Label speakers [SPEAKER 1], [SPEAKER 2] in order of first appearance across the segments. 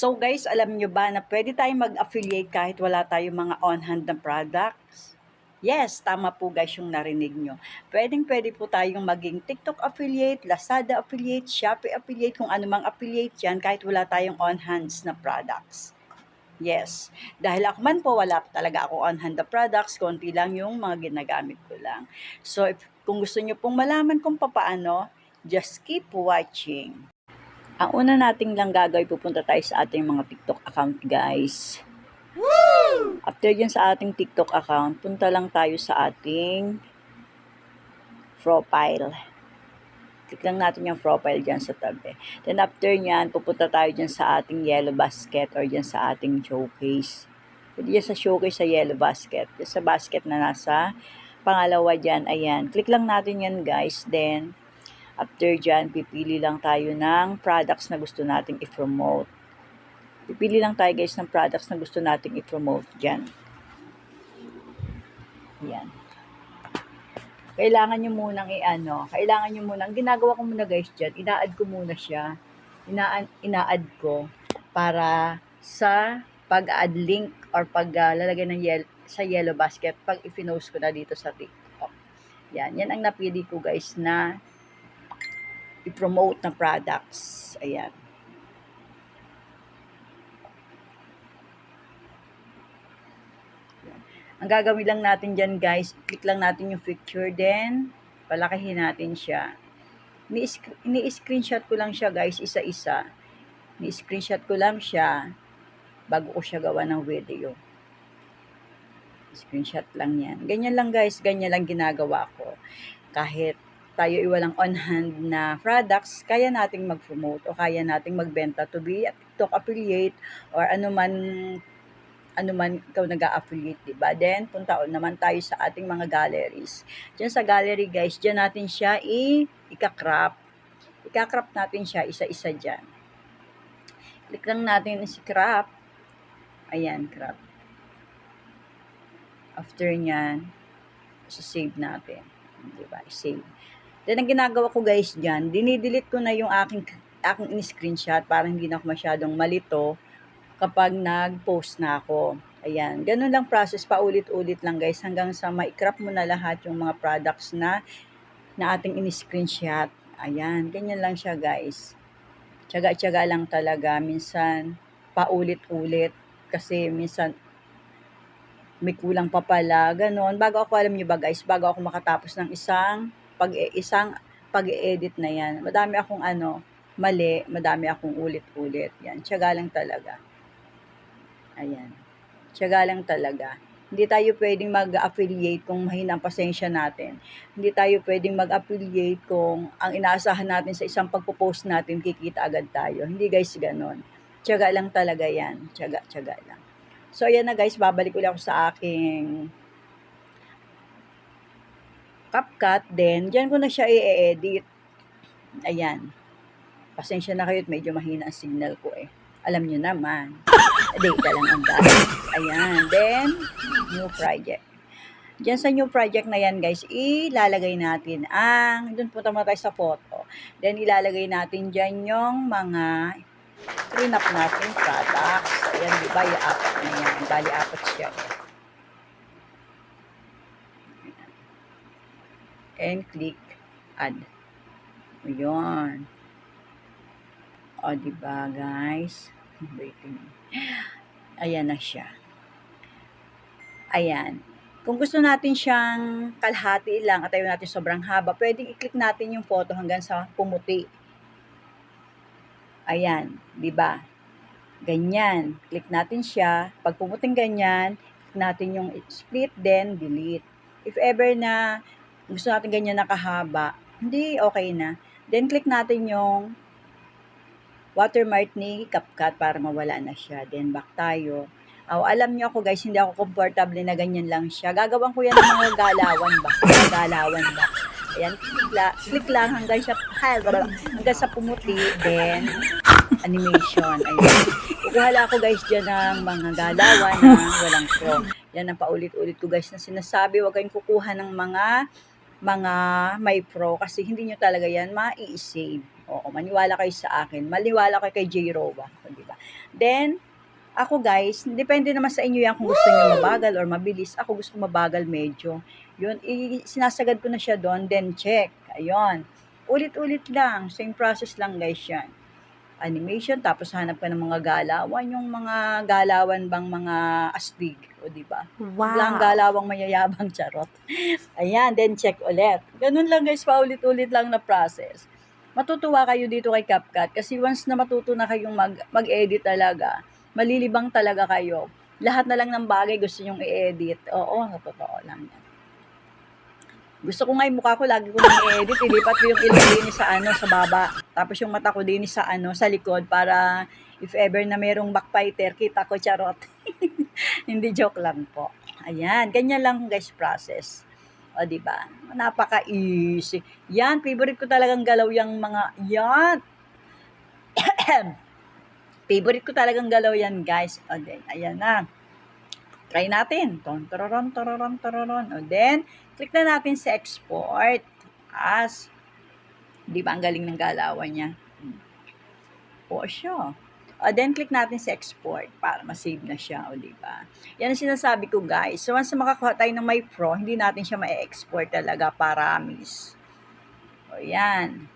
[SPEAKER 1] So guys, alam nyo ba na pwede tayong mag-affiliate kahit wala tayong mga on-hand na products? Yes, tama po guys yung narinig nyo. Pwedeng pwede po tayong maging TikTok affiliate, Lazada affiliate, Shopee affiliate, kung anumang affiliate yan kahit wala tayong on-hands na products. Yes. Dahil ako man po, wala talaga ako on-hand na products, konti lang yung mga ginagamit ko lang. So, if, kung gusto nyo pong malaman kung papaano, just keep watching. Ang una nating lang gagawin, pupunta tayo sa ating mga TikTok account, guys. After yan sa ating TikTok account, punta lang tayo sa ating profile. Click lang natin yung profile dyan sa tabi. Then after nyan, pupunta tayo dyan sa ating yellow basket or dyan sa ating showcase. Pwede dyan sa showcase sa yellow basket. Dyan sa basket na nasa pangalawa dyan, ayan. Click lang natin yan guys. Then, after dyan, pipili lang tayo ng products na gusto nating i-promote. Pipili lang tayo guys ng products na gusto nating i-promote dyan. Ayan. Kailangan nyo munang i-ano, kailangan nyo munang, ginagawa ko muna guys dyan, ina-add ko muna siya, ina ina-add ko para sa pag-add link or paglalagay ng yel sa yellow basket pag i-finost ko na dito sa TikTok. Yan, yan ang napili ko guys na i-promote na products. Ayan. Ang gagawin lang natin dyan guys, click lang natin yung picture, then palakihin natin siya. Ini-screenshot ko lang siya guys, isa-isa. Ni-screenshot ko lang siya bago ko siya gawa ng video. Screenshot lang yan. Ganyan lang guys, ganyan lang ginagawa ko. Kahit tayo iwalang on-hand na products, kaya nating mag-promote o kaya nating magbenta to be a TikTok affiliate or anuman ano man ikaw nag affiliate di ba? Then, punta naman tayo sa ating mga galleries. Diyan sa gallery, guys, diyan natin siya i ika-crop. Ika-crop natin siya isa-isa diyan. Click lang natin si crop. Ayan, crop. After niyan, save natin. Di ba? Save. Then, ang ginagawa ko guys diyan, dinidelete ko na yung aking aking in-screenshot para hindi na ako masyadong malito kapag nag-post na ako. Ayan, ganun lang process, paulit-ulit lang guys, hanggang sa ma-crop mo na lahat yung mga products na na ating in-screenshot. Ayan, ganyan lang siya guys. Tsaga-tsaga lang talaga, minsan paulit-ulit, kasi minsan may kulang pa pala, ganun. Bago ako, alam niyo ba guys, bago ako makatapos ng isang, pag isang pag-edit na yan, madami akong ano, mali, madami akong ulit-ulit. Yan, tsaga lang talaga. Ayan. Tiyaga lang talaga. Hindi tayo pwedeng mag-affiliate kung mahina ang pasensya natin. Hindi tayo pwedeng mag-affiliate kung ang inaasahan natin sa isang pagpo-post natin, kikita agad tayo. Hindi guys, ganon. Tiyaga lang talaga yan. Tiyaga, tiyaga lang. So, ayan na guys, babalik ulit ako sa aking CapCut. Then, dyan ko na siya i-edit. Ayan. Pasensya na kayo, medyo mahina ang signal ko eh. Alam nyo naman. Data lang ang dahil. Ayan. Then, new project. Diyan sa new project na yan, guys, ilalagay natin ang, doon punta mo tayo sa photo. Then, ilalagay natin dyan yung mga up natin products. Ayan, di ba? Yung apat na yan. Bali, apat siya. And click add. Ayan. O, di ba, guys? Waiting. Ayan na siya. Ayan. Kung gusto natin siyang kalahati lang at ayaw natin sobrang haba, pwedeng i-click natin yung photo hanggang sa pumuti. Ayan, di ba? Ganyan. Click natin siya. Pag pumuting ganyan, click natin yung split, then delete. If ever na gusto natin ganyan nakahaba, hindi okay na. Then click natin yung watermark ni CapCut para mawala na siya. Then back tayo. Oh, alam niyo ako guys, hindi ako komportable na ganyan lang siya. Gagawin ko yan ng mga galawan ba? Galawan ba? Ayan, click, la, click lang hanggang sa, hanggang sa pumuti. Then, animation. Ayan. Kukuhala ako guys dyan ng mga galawan na walang pro. Yan ang paulit-ulit ko guys na sinasabi. Huwag kayong kukuha ng mga mga may pro kasi hindi nyo talaga yan ma-save. Oo, maniwala kayo sa akin. Maniwala kayo kay J. Rowa. Di ba? Then, ako guys, depende naman sa inyo yan kung gusto niyo mabagal or mabilis. Ako gusto mabagal medyo. Yun, i- sinasagad ko na siya doon, then check. Ayun. Ulit-ulit lang. Same process lang guys yan. Animation, tapos hanap ka ng mga galawan. Yung mga galawan bang mga astig. O, di ba?
[SPEAKER 2] Wow.
[SPEAKER 1] galawang mayayabang charot. Ayan, then check ulit. Ganun lang guys, paulit-ulit lang na process. Matutuwa kayo dito kay CapCut kasi once na matuto na kayong mag, mag-edit talaga, malilibang talaga kayo. Lahat na lang ng bagay gusto nyong i-edit. Oo, totoo lang yan. Gusto ko nga yung mukha ko, lagi ko nang i-edit, ilipat ko yung ilong din sa ano, sa baba. Tapos yung mata ko din sa ano, sa likod para if ever na merong backfighter, kita ko charot. Hindi joke lang po. Ayan, ganyan lang guys process. O, di ba? Napaka-easy. Yan, favorite ko talagang galaw yung mga, yan. favorite ko talagang galaw yan, guys. O, then, ayan na. Try natin. Ton, tararon, tararon, tararon. O, then, click na natin sa export as, di ba, ang galing ng galawan niya. O, siya. O, then, click natin sa export para ma-save na siya, o, di ba? Yan ang sinasabi ko, guys. So, once makakuha tayo ng may pro, hindi natin siya ma-export talaga para miss. O, yan.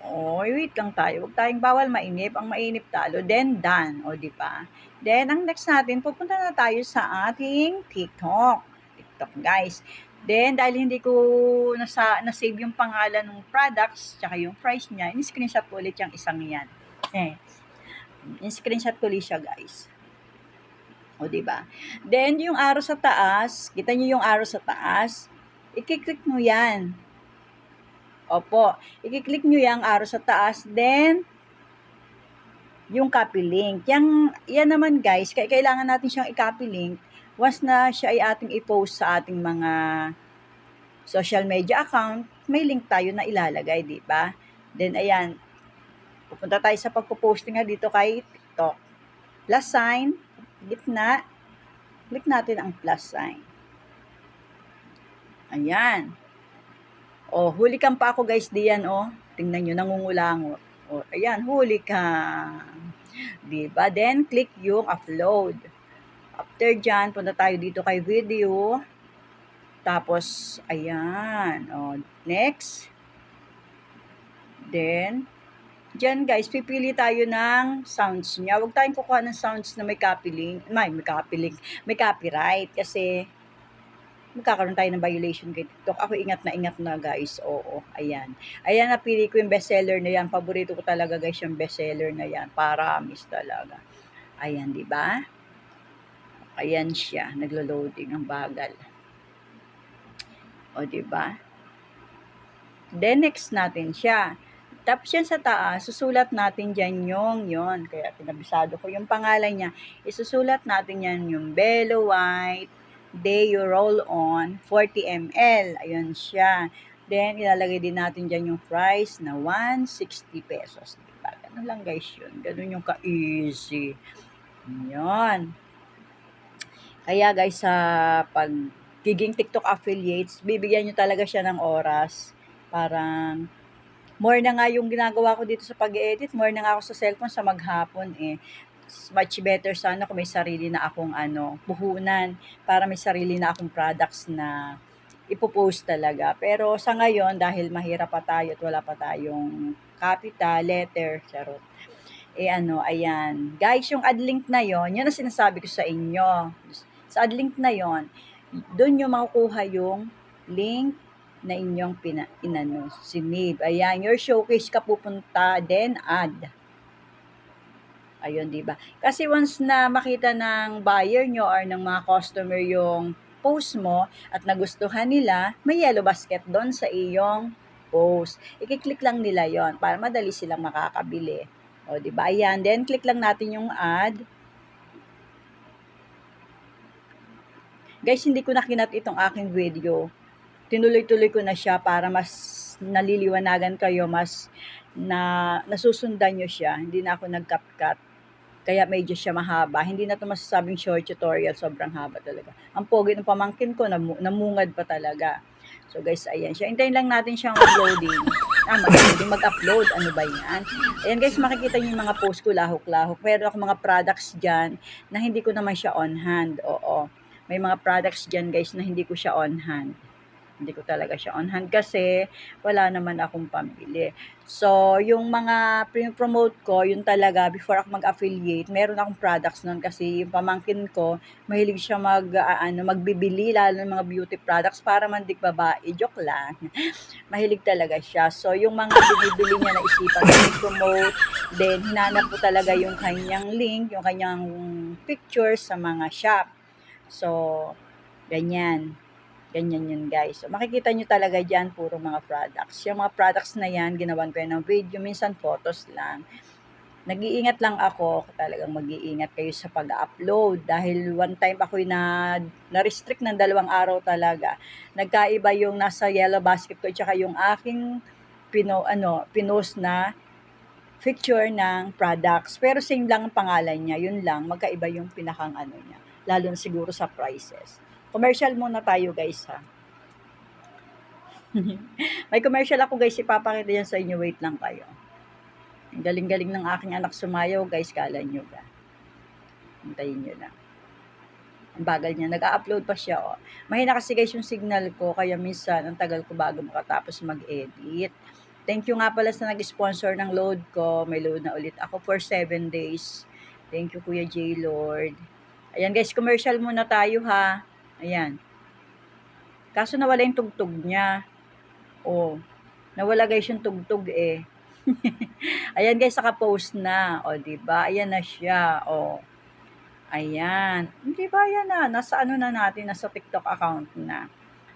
[SPEAKER 1] O, wait lang tayo. Huwag tayong bawal mainip. Ang mainip talo. Then, done. O, di ba? Then, ang next natin, pupunta na tayo sa ating TikTok. TikTok, guys. Then, dahil hindi ko nasa, na-save yung pangalan ng products, tsaka yung price niya, in-screenshot ko ulit yung isang yan. Eh, in-screenshot ko ulit siya, guys. O, di ba? Then, yung arrow sa taas, kita niyo yung arrow sa taas, i-click mo yan. Opo, i-click nyo yung arrow sa taas, then, yung copy link. Yan, yan naman guys, kailangan natin siyang i-copy link once na siya ay ating i-post sa ating mga social media account, may link tayo na ilalagay, di ba? Then, ayan, pupunta tayo sa pagpo-posting nga dito kay TikTok. Plus sign, gitna, click natin ang plus sign. Ayan. Oh, huli kang pa ako guys diyan oh. Tingnan nyo, nangungulangot. Oh, ayan, huli ka. Diba? Then, click yung upload. After dyan, punta tayo dito kay video. Tapos, ayan. Oh, next. Then, dyan guys, pipili tayo ng sounds niya. Huwag tayong kukuha ng sounds na may copy link. May, may copy link. May copyright. Kasi, magkakaroon tayo ng violation kay TikTok. Ako ingat na ingat na guys. Oo, ayan. Ayan, napili ko yung bestseller na yan. Paborito ko talaga guys yung bestseller na yan. Paramis talaga. Ayan, di ba? Ayan siya. Naglo-loading ang bagal. O, di ba? Then, next natin siya. Tapos yan sa taas, susulat natin dyan yung yon Kaya pinabisado ko yung pangalan niya. Isusulat natin yan yung Bello White day you roll on 40 ml. Ayun siya. Then, ilalagay din natin dyan yung price na 160 pesos. Diba? Ganun lang guys yun. Ganun yung ka-easy. Yun. Kaya guys, sa pag giging TikTok affiliates, bibigyan nyo talaga siya ng oras. Parang, more na nga yung ginagawa ko dito sa pag-edit, more na nga ako sa cellphone sa maghapon eh much better sana kung may sarili na akong ano, puhunan para may sarili na akong products na ipopost talaga. Pero sa ngayon, dahil mahirap pa tayo at wala pa tayong capital, letter, charot. Eh ano, ayan. Guys, yung ad link na yon yun ang sinasabi ko sa inyo. Sa ad link na yon doon nyo makukuha yung link na inyong pina, inano, sinave. Ayan, your showcase ka pupunta, then add. Ayun, di ba? Kasi once na makita ng buyer nyo or ng mga customer yung post mo at nagustuhan nila, may yellow basket doon sa iyong post. I-click lang nila yon para madali silang makakabili. O, di ba? Ayan. Then, click lang natin yung ad. Guys, hindi ko na kinat itong aking video. Tinuloy-tuloy ko na siya para mas naliliwanagan kayo, mas na nasusundan nyo siya. Hindi na ako nag-cut-cut. Kaya medyo siya mahaba. Hindi na ito masasabing short tutorial. Sobrang haba talaga. Ang pogi ng pamangkin ko, namu- namungad pa talaga. So guys, ayan siya. Hintayin lang natin siyang loading. ah, mag- mag-upload. Ano ba yan? Ayan guys, makikita niyo yung mga post ko lahok-lahok. Pero ako mga products dyan na hindi ko naman siya on hand. Oo. May mga products dyan guys na hindi ko siya on hand. Hindi ko talaga siya on hand kasi wala naman akong pambili. So, yung mga promote ko, yun talaga, before ako mag-affiliate, meron akong products nun kasi yung pamangkin ko, mahilig siya mag, ah, ano, magbibili, lalo ng mga beauty products para mandik babae. Joke lang. mahilig talaga siya. So, yung mga binibili niya na isipan i-promote, then hinanap ko talaga yung kanyang link, yung kanyang pictures sa mga shop. So, ganyan. Ganyan yun guys. So, makikita nyo talaga dyan, puro mga products. Yung mga products na yan, ginawan ko yan ng video, minsan photos lang. Nag-iingat lang ako, talagang mag-iingat kayo sa pag-upload dahil one time ako na na-restrict ng dalawang araw talaga. Nagkaiba yung nasa yellow basket ko tsaka yung aking pino, ano, pinost na picture ng products. Pero same lang ang pangalan niya, yun lang, magkaiba yung pinakang ano niya. Lalo na siguro sa prices. Commercial muna tayo guys ha. May commercial ako guys, ipapakita yan sa inyo. Wait lang kayo. Ang galing-galing ng aking anak sumayaw guys, kala nyo ba? Hintayin nyo lang. Ang bagal niya. Nag-upload pa siya. Oh. Mahina kasi guys yung signal ko, kaya minsan ang tagal ko bago makatapos mag-edit. Thank you nga pala sa nag-sponsor ng load ko. May load na ulit ako for 7 days. Thank you Kuya J. Lord. Ayan guys, commercial muna tayo ha. Ayan. Kaso nawala yung tugtog niya. Oh, nawala guys yung tugtog eh. Ayan guys, naka-post na. O, di ba? Ayan na siya. O. Ayan. Di ba yan na? Nasa ano na natin, nasa TikTok account na.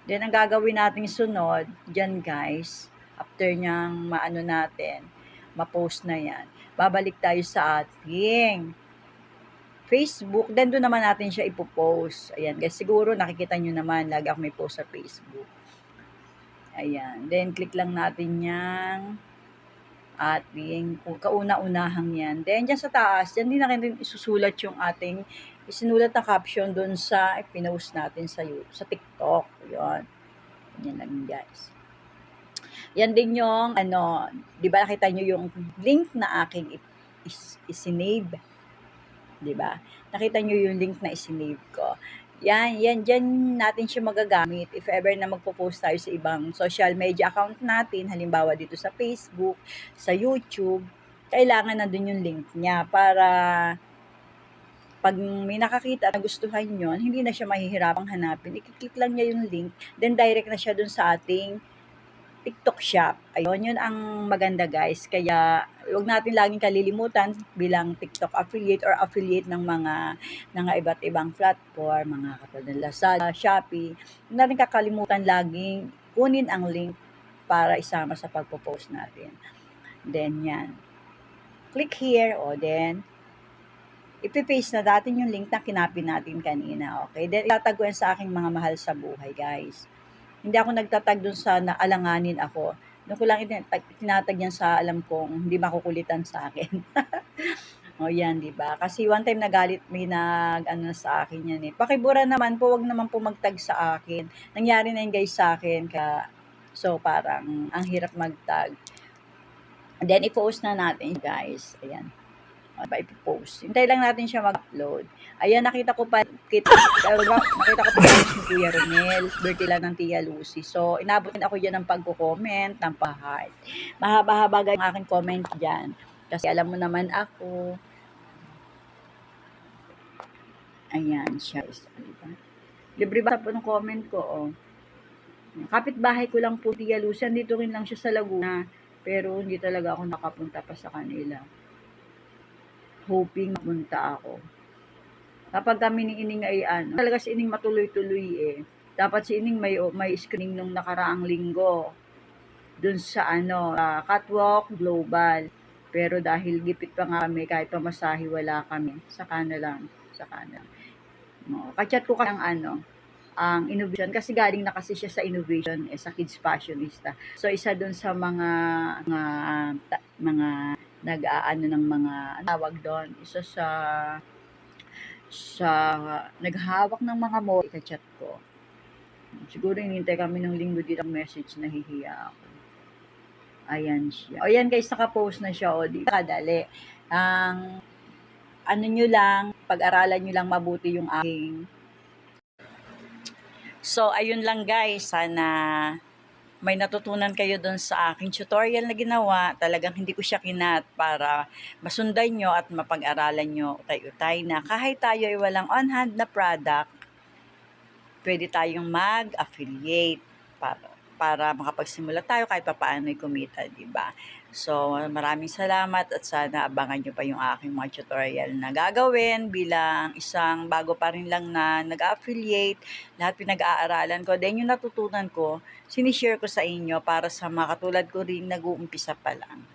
[SPEAKER 1] Then, ang gagawin nating sunod, dyan guys, after niyang maano natin, ma-post na yan, babalik tayo sa ating Facebook, then doon naman natin siya ipopost. Ayan, guys, siguro nakikita nyo naman, lagi ako may post sa Facebook. Ayan, then click lang natin yang at being kauna-unahang yan. Then, dyan sa taas, dyan din natin isusulat yung ating isinulat na caption doon sa pinost natin sa, sa TikTok. Yun. Yan lang guys. Yan din yung, ano, di ba nakita nyo yung link na aking is, isinave 'di ba? Nakita niyo yung link na isinave ko. Yan, yan, dyan natin siya magagamit if ever na magpo-post tayo sa ibang social media account natin, halimbawa dito sa Facebook, sa YouTube, kailangan na dun yung link niya para pag may nakakita na gustuhan yon hindi na siya mahihirapang hanapin. I-click lang niya yung link, then direct na siya dun sa ating TikTok shop. Ayun, yun ang maganda guys. Kaya, huwag natin laging kalilimutan bilang TikTok affiliate or affiliate ng mga ng iba't ibang platform, mga katulad ng Lazada, Shopee. Huwag natin kakalimutan laging kunin ang link para isama sa pagpo-post natin. Then, yan. Click here, o then, ipipaste na natin yung link na kinapin natin kanina. Okay? Then, itataguan sa aking mga mahal sa buhay, guys. Hindi ako nagtatag dun sa naalanganin ako. Doon ko lang tinatag sa alam kong hindi makukulitan sa akin. o yan, di ba? Kasi one time nagalit may nag ano sa akin yan eh. Pakibura naman po, wag naman po magtag sa akin. Nangyari na yun guys sa akin. Kaya, so parang ang hirap magtag. And then i-post na natin guys. Ayan pa ipopost. Hintay lang natin siya mag-upload. Ayan, nakita ko pa, kita, nakita ko pa ni Kuya Romel, birthday lang ng Tia Lucy. So, inabot ako dyan ng pagko-comment, ng pa-heart. Mahaba-haba ang aking comment dyan. Kasi alam mo naman ako, ayan siya. Diba? Libre ba po ng comment ko, oh. Kapit-bahay ko lang po Tia Lucy, dito rin lang siya sa Laguna. Pero hindi talaga ako nakapunta pa sa kanila hoping mapunta ako. Kapag kami ni Ining ay ano, talaga si Ining matuloy-tuloy eh. Dapat si Ining may, may screening nung nakaraang linggo. Dun sa ano, uh, Catwalk Global. Pero dahil gipit pa nga kami, kahit pamasahe wala kami. Saka na lang. Saka na. No, kachat ko kang ano, ang innovation kasi galing na kasi siya sa innovation eh, sa kids fashionista. So isa doon sa mga mga mga nag-aano ng mga tawag doon. Isa sa sa naghawak ng mga mo chat ko. Siguro hinintay kami ng linggo dito ang message na hihiya ako. Ayan siya. O yan guys, nakapost na siya. O, di kadali. Ang ano nyo lang, pag-aralan nyo lang mabuti yung aking. So, ayun lang guys. Sana may natutunan kayo doon sa aking tutorial na ginawa. Talagang hindi ko siya kinat para masundan nyo at mapag-aralan nyo utay-utay na kahit tayo ay walang on-hand na product, pwede tayong mag-affiliate para para makapagsimula tayo kahit papaano ay kumita, di ba? So, maraming salamat at sana abangan nyo pa yung aking mga tutorial na gagawin bilang isang bago pa rin lang na nag-affiliate. Lahat pinag-aaralan ko. Then yung natutunan ko, sinishare ko sa inyo para sa mga katulad ko rin nag-uumpisa pa lang.